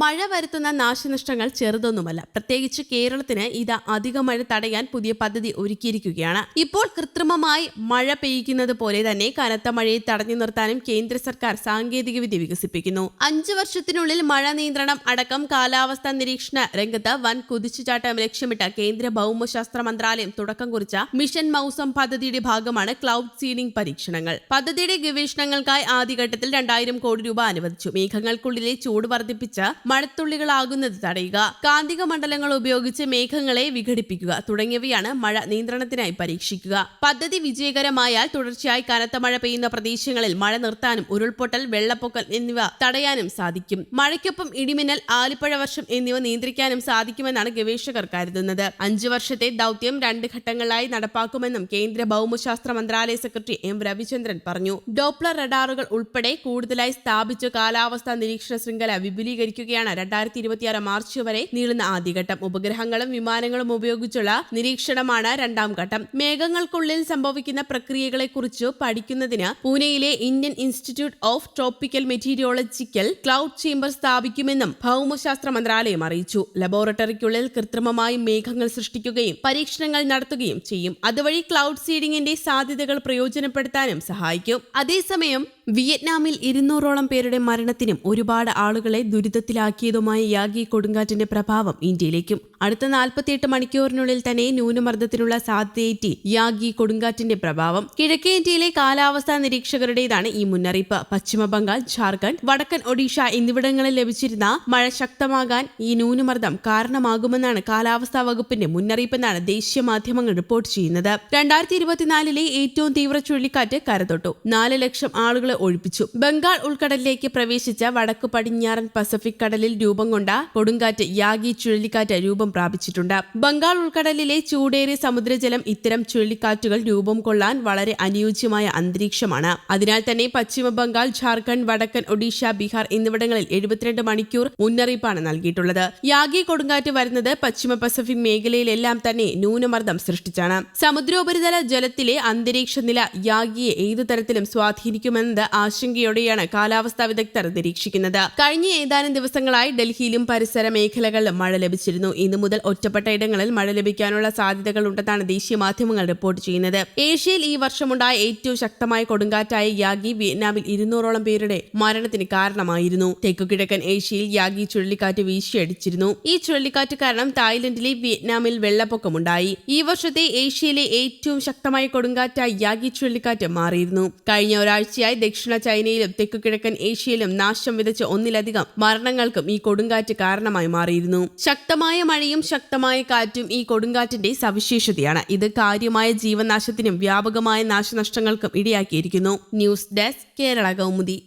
മഴ വരുത്തുന്ന നാശനഷ്ടങ്ങൾ ചെറുതൊന്നുമല്ല. പ്രത്യേകിച്ച് കേരളത്തിന് ഇത് അധിക മഴ തടയാൻ പുതിയ പദ്ധതി ഒരുക്കിയിരിക്കുകയാണ്. ഇപ്പോൾ കൃത്രിമമായി മഴ പെയ്യിക്കുന്നത് പോലെ തന്നെ കനത്ത മഴയെ തടഞ്ഞു നിർത്താനും കേന്ദ്ര സർക്കാർ സാങ്കേതികവിദ്യ വികസിപ്പിക്കുന്നു. അഞ്ചു വർഷത്തിനുള്ളിൽ മഴ നിയന്ത്രണം അടക്കം കാലാവസ്ഥാ നിരീക്ഷണ രംഗത്ത് വൻ കുതിച്ചുചാട്ടം ലക്ഷ്യമിട്ട കേന്ദ്ര ഭൗമശാസ്ത്ര മന്ത്രാലയം തുടക്കം കുറിച്ച മിഷൻ മൗസം പദ്ധതിയുടെ ഭാഗമാണ് ക്ലൗഡ് സീഡിംഗ് പരീക്ഷണങ്ങൾ. പദ്ധതിയുടെ ഗവേഷണങ്ങൾക്കായി ആദ്യഘട്ടത്തിൽ രണ്ടായിരം കോടി രൂപ അനുവദിച്ചു. മേഘങ്ങൾക്കുള്ളിലെ ചൂട് വർദ്ധിപ്പിച്ച് മഴത്തുള്ളികളാകുന്നത് തടയുക കാന്തിക മണ്ഡലങ്ങൾ ഉപയോഗിച്ച് മേഘങ്ങളെ വിഘടിപ്പിക്കുക തുടങ്ങിയവയാണ് മഴ നിയന്ത്രണത്തിനായി പരീക്ഷിക്കുക. പദ്ധതി വിജയകരമായാൽ തുടർച്ചയായി കനത്ത മഴ പെയ്യുന്ന പ്രദേശങ്ങളിൽ മഴ നിർത്താനും ഉരുൾപൊട്ടൽ വെള്ളപ്പൊക്കൽ എന്നിവ തടയാനും സാധിക്കും. മഴയ്ക്കൊപ്പം ഇടിമിന്നൽ ആലിപ്പഴ വർഷം എന്നിവ നിയന്ത്രിക്കാനും സാധിക്കുമെന്നാണ് ഗവേഷകർ കരുതുന്നത്. അഞ്ചു വർഷത്തെ ദൗത്യം രണ്ട് ഘട്ടങ്ങളായി നടപ്പാക്കുമെന്നും കേന്ദ്ര ഭൗമശാസ്ത്ര മന്ത്രാലയ സെക്രട്ടറി എം രവിചന്ദ്രൻ പറഞ്ഞു. ഡോപ്ലർ റഡാറുകൾ ഉൾപ്പെടെ കൂടുതലായി സ്ഥാപിച്ച് കാലാവസ്ഥാ നിരീക്ഷണ ശൃംഖല വിപുലീകരിക്കുകയാണ് രണ്ടായിരത്തി ഇരുപത്തിയാറ് മാർച്ച് വരെ നീളുന്ന ആദ്യഘട്ടം. ഉപഗ്രഹങ്ങളും വിമാനങ്ങളും ഉപയോഗിച്ചുള്ള നിരീക്ഷണമാണ് രണ്ടാം ഘട്ടം. മേഘങ്ങൾക്കുള്ളിൽ സംഭവിക്കുന്ന പ്രക്രിയകളെക്കുറിച്ച് പഠിക്കുന്നതിന് പൂനെയിലെ Indian institute of tropical meteorological cloud chamber സ്ഥാപിക്കുമെന്നും ഭൗമശാസ്ത്ര മന്ത്രാലയം അറിയിച്ചു. ലബോറട്ടറിക്കുള്ളിൽ കൃത്രിമമായി മേഘങ്ങൾ സൃഷ്ടിക്കുകയും പരീക്ഷണങ്ങൾ നടത്തുകയും ചെയ്യും. അതുവഴി ക്ലൗഡ് സീഡിംഗിന്റെ സാധ്യതകൾ പ്രയോജനപ്പെടുത്താനും സഹായിക്കും. അതേസമയം വിയറ്റ്നാമിൽ ഇരുന്നൂറോളം പേരുടെ മരണത്തിനും ഒരുപാട് ആളുകളെ ദുരിതത്തിലാക്കിയതുമായ യാഗി കൊടുങ്കാറ്റിന്റെ പ്രഭാവം ഇന്ത്യയിലേക്കും. അടുത്ത നാൽപ്പത്തിയെട്ട് മണിക്കൂറിനുള്ളിൽ തന്നെ ന്യൂനമർദ്ദത്തിനുള്ള സാധ്യതയേറ്റി യാഗി കൊടുങ്കാറ്റിന്റെ പ്രഭാവം. കിഴക്കേ ഇന്ത്യയിലെ കാലാവസ്ഥാ നിരീക്ഷകരുടേതാണ് ഈ മുന്നറിയിപ്പ്. പശ്ചിമ ബംഗാൾ ജാർഖണ്ഡ് വടക്കൻ ഒഡീഷ എന്നിവിടങ്ങളിൽ ലഭിച്ചിരുന്ന മഴ ശക്തമാകാൻ ഈ ന്യൂനമർദ്ദം കാരണമാകുമെന്നാണ് കാലാവസ്ഥാ വകുപ്പിന്റെ മുന്നറിയിപ്പെന്നാണ് ദേശീയ മാധ്യമങ്ങൾ റിപ്പോർട്ട് ചെയ്യുന്നത്. രണ്ടായിരത്തി ഇരുപത്തിനാലിലെ ഏറ്റവും തീവ്ര ചുഴലിക്കാറ്റ് കരതൊട്ടു. നാല് ലക്ഷം ആളുകളെ ഒഴിപ്പിച്ചു. ബംഗാൾ ഉൾക്കടലിലേക്ക് പ്രവേശിച്ച വടക്കു പടിഞ്ഞാറൻ പസഫിക് കടലിൽ രൂപം കൊണ്ട കൊടുങ്കാറ്റ് യാഗി ചുഴലിക്കാറ്റ് രൂപം പ്രാപിച്ചിട്ടുണ്ട്. ബംഗാൾ ഉൾക്കടലിലെ ചൂടേറിയ സമുദ്രജലം ഇത്തരം ചുഴലിക്കാറ്റുകൾ രൂപം കൊള്ളാൻ വളരെ അനുയോജ്യമായ അന്തരീക്ഷമാണ്. അതിനാൽ തന്നെ പശ്ചിമ ബംഗാൾ ജാർഖണ്ഡ് വടക്കൻ ഒഡീഷ ബീഹാർ എന്നിവിടങ്ങളിൽ എഴുപത്തിരണ്ട് മണിക്കൂർ മുന്നറിയിപ്പാണ് നൽകിയിട്ടുള്ളത്. യാഗി കൊടുങ്കാറ്റ് വരുന്നത് പശ്ചിമ പസഫിക് മേഖലയിലെല്ലാം തന്നെ ന്യൂനമർദ്ദം സൃഷ്ടിച്ചാണ്. സമുദ്രോപരിതല ജലത്തിലെ അന്തരീക്ഷ നില യാഗിയെ ഏതു തരത്തിലും സ്വാധീനിക്കുമെന്നത് ആശങ്കയോടെയാണ് കാലാവസ്ഥാ വിദഗ്ധർ നിരീക്ഷിക്കുന്നത്. കഴിഞ്ഞ ഏതാനും ദിവസങ്ങളായി ഡൽഹിയിലും പരിസര മേഖലകളിലും മഴ ലഭിച്ചിരുന്നു. ഇന്നു മുതൽ ഒറ്റപ്പെട്ട ഇടങ്ങളിൽ മഴ ലഭിക്കാനുള്ള സാധ്യതകൾ ഉണ്ടെന്നാണ് ദേശീയ മാധ്യമങ്ങൾ റിപ്പോർട്ട് ചെയ്യുന്നത്. ഏഷ്യയിൽ ഈ വർഷമുണ്ടായ ഏറ്റവും ശക്തമായ കൊടുങ്കാറ്റായ യാഗി വിയറ്റ്നാമിൽ ഇരുന്നൂറോളം പേരുടെ മരണത്തിന് കാരണമായിരുന്നു. തെക്കുകിഴക്കൻ ഏഷ്യയിൽ യാഗി ചുഴലിക്കാറ്റ് വീശിയടിച്ചിരുന്നു. ഈ ചുഴലിക്കാറ്റ് കാരണം തായ്ലൻഡിലെ വിയറ്റ്നാമിൽ വെള്ളപ്പൊക്കമുണ്ടായി. ഈ വർഷത്തെ ഏഷ്യയിലെ ഏറ്റവും ശക്തമായ കൊടുങ്കാറ്റായി യാഗി ചുഴലിക്കാറ്റ് മാറിയിരുന്നു. കഴിഞ്ഞ ഒരാഴ്ചയായി ദക്ഷിണ ചൈനയിലും തെക്കുകിഴക്കൻ ഏഷ്യയിലും നാശം വിതച്ച ഒന്നിലധികം മരണങ്ങൾക്കും ഈ കൊടുങ്കാറ്റ് കാരണമായി മാറിയിരുന്നു. ശക്തമായ മഴയും ശക്തമായ കാറ്റും ഈ കൊടുങ്കാറ്റിന്റെ സവിശേഷതയാണ്. ഇത് കാര്യമായ ജീവനാശത്തിനും വ്യാപകമായ നാശനഷ്ടങ്ങൾക്കും ഇടയാക്കിയിരിക്കുന്നു. News desk Kerala Kaumudi.